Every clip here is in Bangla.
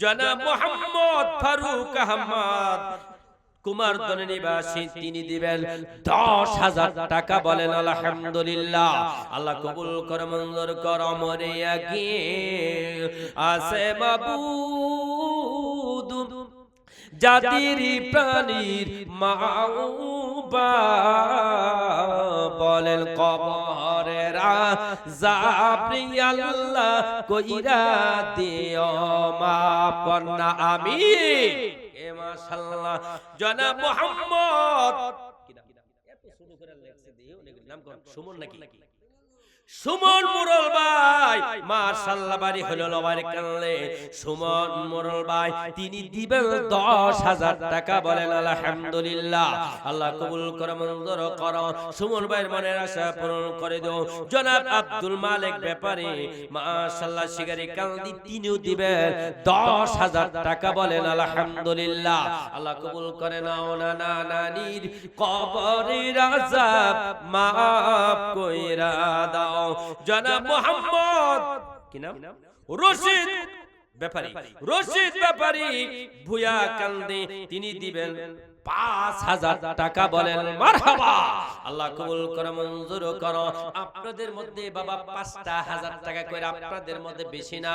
জনাব মোহাম্মদ ফারুক আহমদ। কুমারদন নিবাসী তিনি দিবেন দশ হাজার টাকা বলেন আলহামদুলিল্লাহ। আল্লাহ কবুল কর মঞ্জুর কর আগে আসে বাবু জাতির প্রাণীর মাউবা বলেন কবরেরা জাবরি আল্লাহ কইরা দিও মাফ করনা আমি এ মাশাআল্লাহ। জনাব মোহাম্মদ। নাম সুমন নাকি? সুমন মুরল ভাই মাশাআল্লাহ বাড়ি হলো লবারে কানলে সুমন মুরল ভাই, তিনি দিবেন দশ হাজার টাকা বলেন, আলহামদুলিল্লাহ। আল্লাহ কবুল করে মঞ্জুর করো। সুমন ভাইয়ের মনের আশা পূরণ করে দাও। জনাব আব্দুল মালিক ব্যাপারে মাশাআল্লাহ শিগারি কান্দি, তিনিও দিবেন দশ হাজার টাকা বলেন, আলহামদুলিল্লাহ। আল্লাহ কবুল করে নাও না না নানির কবরের আযাব, মাফ কইরা দাও। জনাব মোহাম্মদ। কি নাম? রশিদ ব্যাপারী। রশিদ ব্যাপারী। ভুয়া কান্দে তিনি দিবেন। পাঁচ হাজার টাকা বলেন মারহাবা। আল্লাহ কবুল করে মঞ্জুর করো। আপনাদের মধ্যে বাবা পাঁচটা হাজার টাকা করে আপনাদের মধ্যে বেশি না।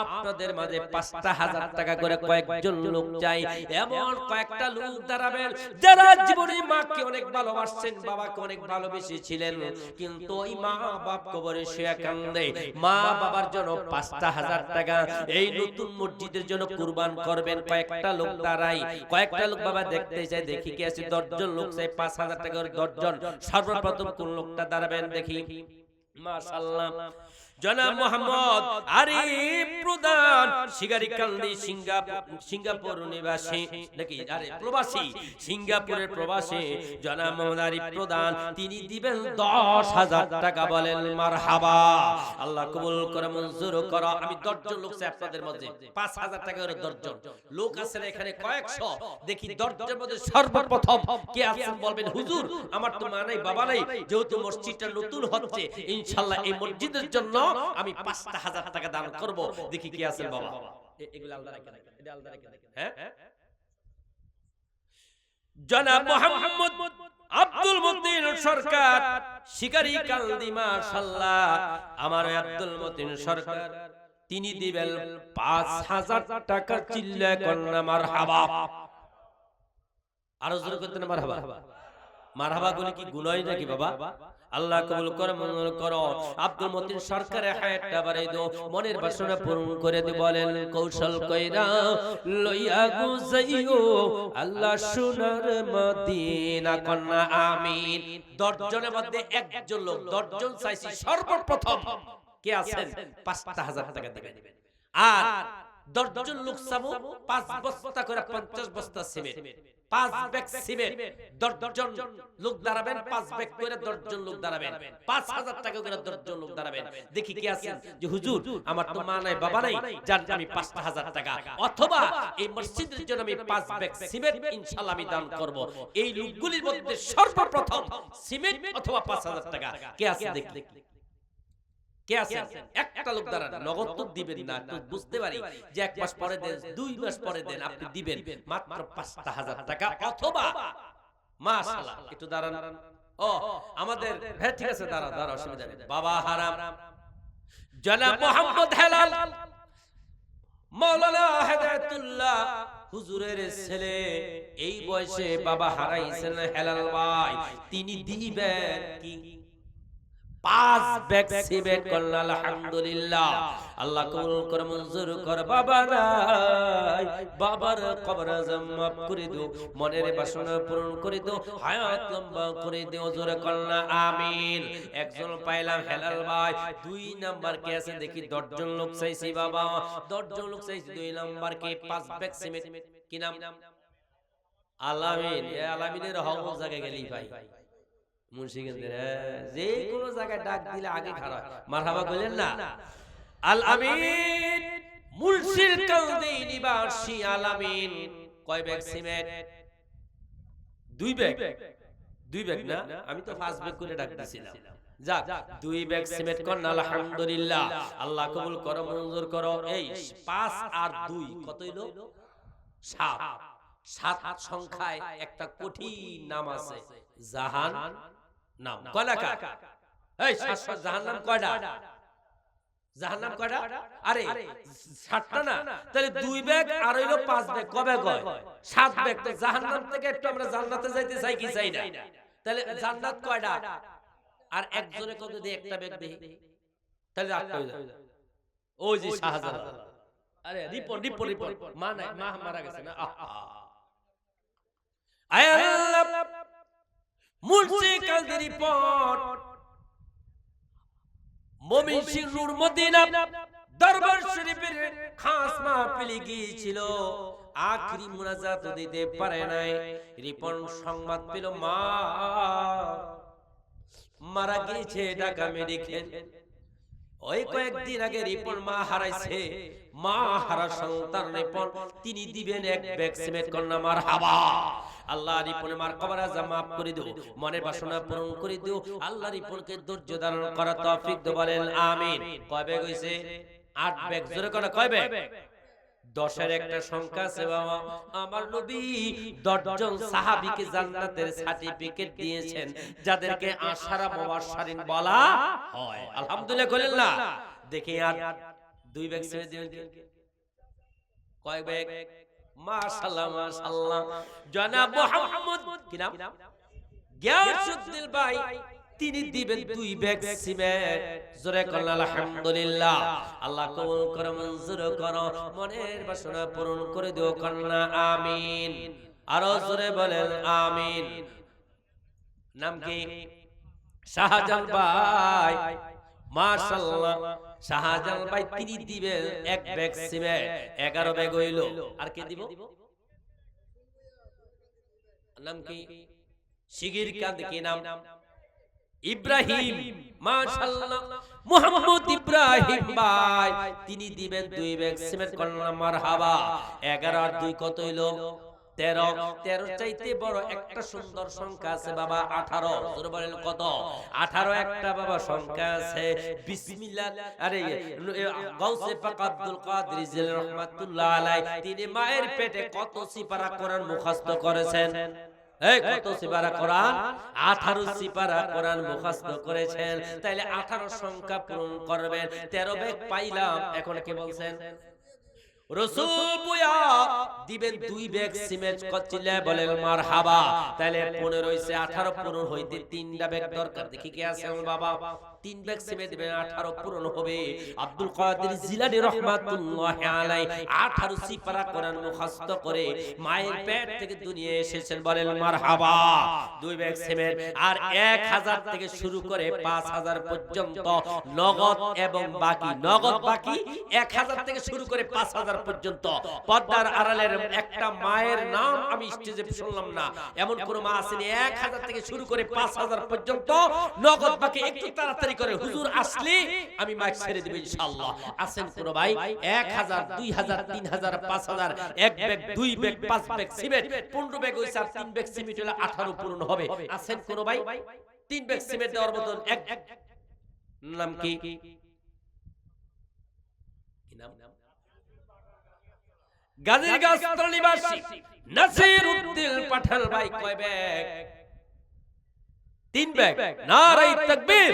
আপনাদের মাঝে পাঁচটা হাজার টাকা করে কয়েকজন লোক চাই। এমন কয়েকটা লোক দাঁড়াবেন যারা জীবনে মাকে অনেক ভালোবাসছেন বাবাকে অনেক ভালোবেসেছিলেন। কিন্তু ওই মা বাপ কবরে শুয়ে কান্দে। মা বাবার জন্য পাঁচটা হাজার টাকা। এই নতুন মসজিদের জন্য কুরবান করবেন। কয়েকটা লোক দাঁড়াই কয়েকটা লোক বাবা দেখতে চাই দেখি কি আছে দশজন লোক চাই পাঁচ হাজার টাকা করে দশজন। সর্বপ্রথম কোন লোকটা দাঁড়াবেন দেখি। মাশাআল্লাহ। জনাব মোহাম্মদ আরিফ প্রধান শিগারি কান্দি সিঙ্গাপুর সিঙ্গাপুর নিবাসী নাকি আরে প্রবাসী? সিঙ্গাপুরের প্রবাসী জনাব মোহাম্মদ আরিফ প্রধান তিনি দিবেন দশ হাজার টাকা বলেন মারহাবা। আল্লাহ কবুল করে মঞ্জুর করো। আমি দশজন লোক চাই আপনাদের মধ্যে। পাঁচ হাজার টাকা করে দশজন। লোক আছেন এখানে কয়েকশো। দেখি দশজনের মধ্যে সর্বপ্রথম কে আছেন বলবেন হুজুর? আমার তো মা নাই বাবা নাই যেহেতু মসজিদটা নতুন হচ্ছে ইনশাল্লাহ এই মসজিদের জন্য আমি পাঁচটা হাজার টাকা দান করব। দেখি কি আছেন বাবা। এগুলো আলাদা রেখে দেখেন, এটা আলাদা রেখে দেখেন, হ্যাঁ? জনাব মোহাম্মদ আব্দুল মতিন সরকার শিকারি মাশাল্লাহ। আমার আব্দুল মতিন সরকার তিনি দিবেন পাঁচ হাজার টাকা চিল্লা কন্যা মার হাবা আরও জোরে করতে না মার হাবা মারহাবা গুলি কি গুনাই নাকি বাবা? আল্লাহ কবুল করে মঙ্গল করো। আব্দুল মতিন সরকারের হায়াতটা বাড়াই দাও, মনের বাসনা পূরণ করে দি বলেন, কৌশল কইরা লইয়া গুজাইও, আল্লাহ সোনার মদিনা কন্যা, আমিন। দশজনের মধ্যে একজন লোক, দশজন চাইছি সর্বপ্রথম। কে আছেন? পাঁচটা হাজার টাকা দিবেন। আর লোক চাবো পাঁচ বস্তা করে পঞ্চাশ বস্তা সিমেন্ট, পাঁচ ব্যাগ সিমেন্ট, দশজন লোক দাঁড়াবেন, পাঁচ ব্যাগ করে লোক দাঁড়াবেন, পাঁচ হাজার টাকা করে লোক দাঁড়াবেন। দেখি কি আছেন? যে হুজুর, আমার তো মা নাই, বাবা নাই, যার আমি পাঁচটা হাজার টাকা। অথবা এই মসজিদের জন্য আমি পাঁচ ব্যাগ সিমেন্ট ইনশাল্লাহ আমি দান করব। এই লোকগুলির মধ্যে সর্বপ্রথম সিমেন্ট অথবা পাঁচ হাজার টাকা। কে আছে দেখি? কে আছেন? একটা লোক দাঁড়ান নগদ তো দিবেন না তো বুঝতে পারি। যে এক মাস পরে দেন দুই মাস পরে দেন আপনি দিবেন। মাত্র পাঁচটা হাজার টাকা অথবা মাশাআল্লাহ একটু দাঁড়ান। ও আমাদের হ্যাঁ ঠিক আছে দাঁড়া দাঁড়া অসুবিধা নেই। বাবা হারাম। জনাব মোহাম্মদ হেলাল। মাওলানা হেদায়েতুল্লাহ হুজুরের ছেলে। এই বয়সে বাবা হারাইছেন হেলাল ভাই। তিনি দিবেন কি পাঁচ ব্যাগ সিমেন্ট করল আলহামদুলিল্লাহ। আল্লাহ কবুল করে মঞ্জুর কর। বাবা নাই। বাবার কবর আজম মাফ করে দিও। মনের বাসনা পূরণ করে দিও। হায়াত লম্বা করে দিও জোরে কল্লা আমিন। একজন পাইলাম হেলাল ভাই। দুই নাম্বার কে আছে দেখি? দশজন লোক চাইছি বাবা। দশজন লোক চাইছি দুই নাম্বার কে। পাঁচ ব্যাগ সিমেন্ট। কি নাম? আলামিন। এ আলামিনের হক জায়গায় গেলি ভাই। মুন্সিগঞ্জের হ্যাঁ, যে কোনো জায়গায় ডাক দিলে আগে খারাপ মারহাবা বললেন না? আল আমিন কালদি নিবাসী আল আমিন। কয় ব্যাগ সিমেন্ট? দুই ব্যাগ। দুই ব্যাগ না? আমি তো ব্যাগ করে ডাক দিছিলাম যাক দুই ব্যাগ সিমেন্ট করেন আলহামদুলিল্লাহ। আল্লাহ কবুল করো মঞ্জুর করো। এই পাঁচ আর দুই। কত হইল? সাত। সাত। সংখ্যায় একটা কঠিন নাম আছে। জাহান নাম কয়টা এই সাত সাত কয়টা জাহান্নাম কয়টা আরে সাতটা না? তাহলে দুই ব্যাগ আর হইল পাঁচ ব্যাগ কবে কয় সাত ব্যাগ তো জাহান্নাম থেকে একটু আমরা জান্নাতে যাইতে চাই কি চাই না? তাহলে জান্নাত কয়টা আর একজনে কত দিয়ে একটা ব্যাগ দেই? তাহলে আটটা হয়ে যায় ওই যে শাহজালাল। আরে রিপোর্ট রিপোর্ট রিপোর্ট মা নাই মা মারা গেছে না? আহা। আয় আল্লাহ মুর্শিদ কালদি রিপোর্ট। মমিন সিং নূর মদিনা দরবার শরীফের খাস মাহফিলে গিয়েছিল। আখরি মুনাজাত দিতে পারে নাই। রিপন সংবাদ পেল মা। মারা গিয়েছে ঢাকা মেডিকেল। ওই কয়েকদিন আগে রিপন মা হারাইছে। মা হারা সন্তান রিপন। তিনি দিবেন এক ব্যাগ সিমেন্ট কন্যা মার হাবা আল্লাহ মার মাফ করে দিও মনের বাসনা পূরণ করে দিও আল্লাহ রিপনকে ধৈর্য ধারণ দাও বলেন, আমিন। ব্যাগ আট ব্যাগ। জোরে করে দশের একটা সংখ্যা আছে বাবা। আমার নবী দশজন সাহাবীকে জান্নাতের সার্টিফিকেট দিয়েছেন, যাদেরকে আশারা বলা হয়। আলহামদুলিল্লাহ না? দেখি আর দুই ব্যাগ ছেড়ে দিবেন কয় ব্যাগ? মাশাআল্লাহ মাশাআল্লাহ। জনাব মুহাম্মদ কি নাম? গিয়াসউদ্দিন ভাই তিনি দিবেন দুই ব্যাগ সিমেন্ট। জোরে করুন আলহামদুলিল্লাহ। আল্লাহ কবুল করে মঞ্জুর করো। মনের বাসনা পূরণ করে দিও কন্যা আমিন। আরও জোরে বলেন আমিন। নাম কি? শাহজাহান ভাই। মাশাআল্লাহ ভাই তিনি দিবেন এক ব্যাগ সিমেন্ট 11 ব্যাগ হইল। আর কে দিব? নাম কি? শিগির কান্দ কি নাম? ইব্রাহিম। মাশাআল্লাহ। মুহাম্মদ ইব্রাহিম ভাই তিনি দিবেন দুই ব্যাগ সিমেন্ট করলাম মারহাবা। 11 আর দুই কত হইল? তেরো তেরো চাইতে বড় একটা সুন্দর সংখ্যা আছে বাবা আঠারো। তোর বলেন কত? আঠারো একটা বাবা সংখ্যা আছে। বিসমিল্লাহ। আরে গাউসে পাক আব্দুল কাদের জিলানী রহমাতুল্লাহ আলাই তিনি মায়ের পেটে কত সিপারা কোরআন মুখস্থ করেছেন? এই কত সিপারা কোরআন? 18 সিপারা কোরআন মুখস্থ করেছেন। তাইলে 18 সংখ্যা পূরণ করবেন। 13 বেগ পাইলাম। এখন কি বলছেন? রসুল বুয়া দিবেন দুই ব্যাগ সিমেন্ট কচিলে বলেন মারহাবা। তাহলে 15 হইছে 18 পূরণ হইতে তিনটা ব্যাগ দরকার। দেখি কে আছে বাবা। তিন ব্যাগ সিমেন্ট দিবেন 18 পূরণ হবে। আব্দুল কাদের জিলানী রাহমাতুল্লাহ আলাই 18 সিপারা কোরআন মুখস্থ করে মায়ের পেট থেকে দুনিয়া এসেছেন বলেন মারহাবা। দুই ব্যাগ সিমেন্ট আর 1000 থেকে শুরু করে 5000 পর্যন্ত নগদ এবং বাকি নগদ বাকি 1000 থেকে শুরু করে 5000 পর্যন্ত। পদ্মার আড়ালের একটা মায়ের নাম আমি স্টেজে শুনলাম না। এমন কোন মা আসেনি 1000 থেকে শুরু করে 5000 পর্যন্ত নগদ বাকি একটু তাড়াতাড়ি করে হুজুর আসলে? আমি মাইক ছেড়ে দেব ইনশাআল্লাহ। আছেন কোন ভাই? 1000 2000 3000 5000 এক ব্যাগ দুই ব্যাগ পাঁচ ব্যাগ সিমেন্ট। 15 ব্যাগ হইছে আর তিন ব্যাগ সিমেন্ট হলে 18 পূরণ হবে। আছেন কোন ভাই। তিন ব্যাগ সিমেন্ট দেওয়ার মতন এক নাম কি? কি? নাম? গাজীর গাছ নিবাসী নাসির উদ্দিন পাঠাল ভাই কয় ব্যাগ? তিন ব্যাগ। নারাই তাকবীর।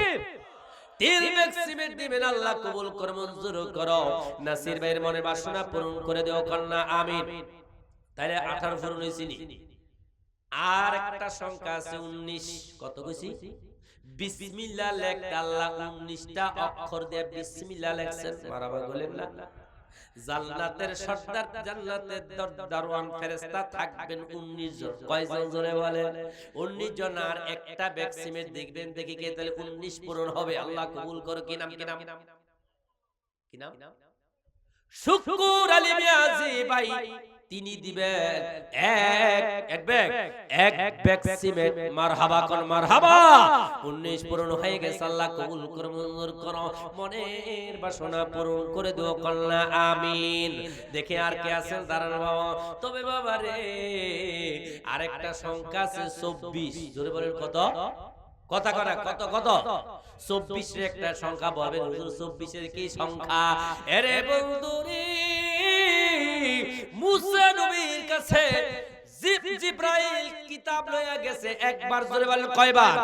তিন ব্যাগ সিমেন্ট দিবেন আল্লাহ কবুল করে মঞ্জুর করো। নাসির ভাইয়ের মনে বাসনা পূরণ করে দেও কন্যা আমিন। তাইলে 18 পূরণ হইছিনি আর একটা সংখ্যা আছে 19 কত কইছি? বিসমিল্লাহ লেখ আল্লাহ 19টা অক্ষর দিয়ে বিসমিল্লাহ লেখছেন। মারাবা বলেন না। জান্নাতের সর্দার জান্নাতের দরদারওয়ান ফেরেশতা থাকবেন 19 জন। কয়জন জোরে বলে? 19 জন আর একটা ভ্যাকসিনে দেখবেন দেখি কে তাহলে 19 পূরণ হবে। আল্লাহ কবুল করো। কি নাম কি নাম? কি নাম? শুকুর আলী মিয়াজি ভাই। তিনি দিবেন এক এক ব্যাগ এক ব্যাগ সিমেন্ট। মারহাবা কোন মারহাবা। 19 পূরণ হয়ে গেছে, আল্লাহ কবুল করে, মঞ্জুর করো। মনের বাসনা পূরণ করে দিও কল্লা আমিন। দেখে আর কে আছেন? দাঁড়ান বাবা। তবে বাবা রে, আরেকটা সংখ্যা আছে 24 জোরে বলেন, কত? কথা কথা কত কত? চব্বিশের একটা সংখ্যা বলবেন চব্বিশের কি সংখ্যা? এরে বন্ধুরে মুসা নবীর কাছে জিব জিব্রাইল কিতাব লইয়া গেছে একবার, জোরে বলেন কয়বার?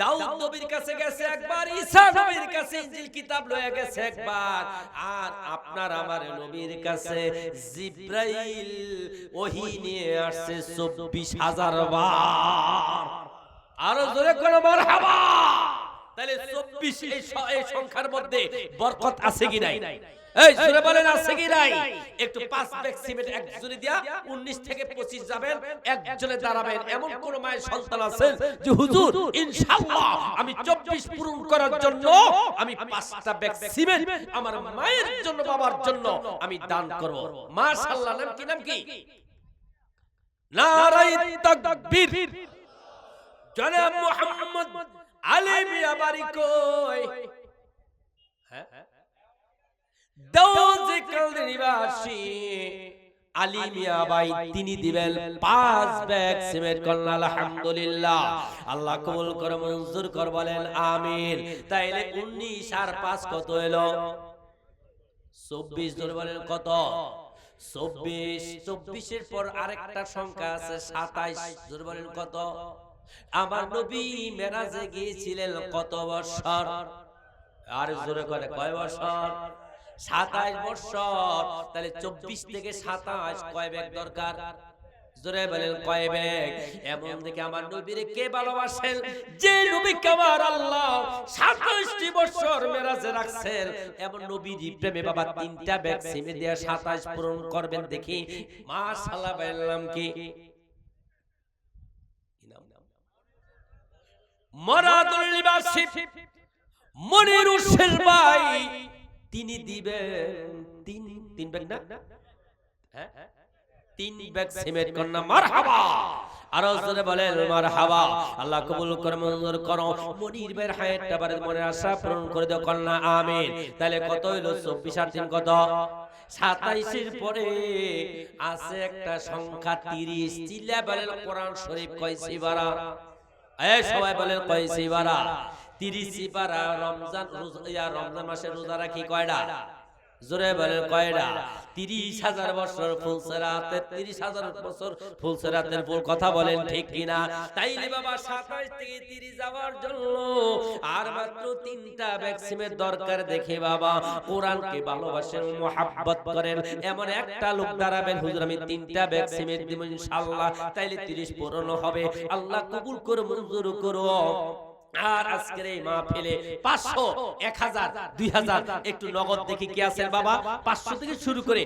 দাউদ নবীর কাছে গেছে একবার, ঈসা নবীর কাছে কিতাব লইয়া গেছে একবার। আর আপনার আমার নবীর কাছে জিব্রাইল ওহী নিয়ে আসছে 24000 বার। আরও জোরে মারহাবা। তাহলে 24 এই সংখ্যার মধ্যে বরকত আছে কি নাই? এই বলেন আছে কি নাই? একটু পাঁচ ব্যাগ সিমেন্ট একজনে দিয়া 19 থেকে 25 যাবেন। একজনে দাঁড়াবেন। এমন কোন মায়ের সন্তান আছেন যে হুজুর ইনশাআল্লাহ আমি 24 পূরণ করার জন্য আমি পাঁচটা ব্যাগ সিমেন্ট আমার মায়ের জন্য বাবার জন্য আমি দান করব। মাশাআল্লাহ নাম কি নাম কি? নারাই তাকবীর। জনাব মোহাম্মদ আলী মিয়া বাড়ি কই? দৌজিকাল নিবাসী আলী মিয়া ভাই তিনি দিবেন পাঁচ ব্যাগ সিমেন্ট করলেন আলহামদুলিল্লাহ। আল্লাহ কবুল করে মঞ্জুর কর বলেন আমিন। তাইলে উনিশ আর পাঁচ কত এলো? চব্বিশ ধরে বলেন কত? চব্বিশ। চব্বিশের পর আরেকটা সংখ্যা আছে সাতাইশ। ধরে বলেন কত? আমার নবী মেরাজে গিয়েছিলেন কত বছর? আর জোরে করে কয় বছর? সাতাইশ বছর তাহলে চব্বিশ থেকে সাতাশ কয় ব্যাগ দরকার? জোরে বলেন কয় ব্যাগ? এমন দেখে আমার নবীরে কে ভালোবাসেন? যে নবীকে আমার আল্লাহ সাতাশটি বছর মেরাজে রাখছেন। এমন নবীর প্রেমে বাবা তিনটা ব্যাগ সিমে দিয়ে সাতাশ পূরণ করবেন দেখি। মাশাআল্লাহ বললাম কি? মরাদুল লিবাসী ভাই তিনি দিবেন, তিন তিন ব্যাগ না? হ্যাঁ? তিন ব্যাগ সিমেন্ট কন্যা মারহাবা! আরও জোরে বলেন আল্লাহ কবুল করে, মঞ্জুর করো। মনির বারে আশা পূরণ করে কন্যা আমিন। তাহলে কত হইল? 24 আর কত? সাতাইশের পরে আছে একটা সংখ্যা তিরিশ। চিল্লা বলেন, কোরআন শরীফ কয়সি বারা এই সবাই বলেন কয়সি বারা তিরিশ পারা রমজান রমজান মাসে রোজা রাখি কয়টা জোরে বলেন কয়টা তিরিশ হাজার বছর ফুলসেরাতে তিরিশ হাজার বছর ফুলসেরাতের ফুল কথা বলেন ঠিক কিনা? তাইলে বাবা সাতাশ থেকে তিরিশ যাওয়ার জন্য আর মাত্র তিনটা ভ্যাকসিনের দরকার দেখে বাবা। কোরআনকে ভালোবাসেন মোহাব্বত করেন। এমন একটা লোক দাঁড়াবেন হুজুর আমি তিনটা ভ্যাকসিনের দিব ইনশাআল্লাহ। তাইলে তিরিশ পূরণ হবে। আল্লাহ কবুল করে মঞ্জুর করো। আর আজকের এই মাহফিলে পাঁচশো, এক হাজার, দুই হাজার একটু নগদ দেখি কি আছে বাবা? পাঁচশো থেকে শুরু করে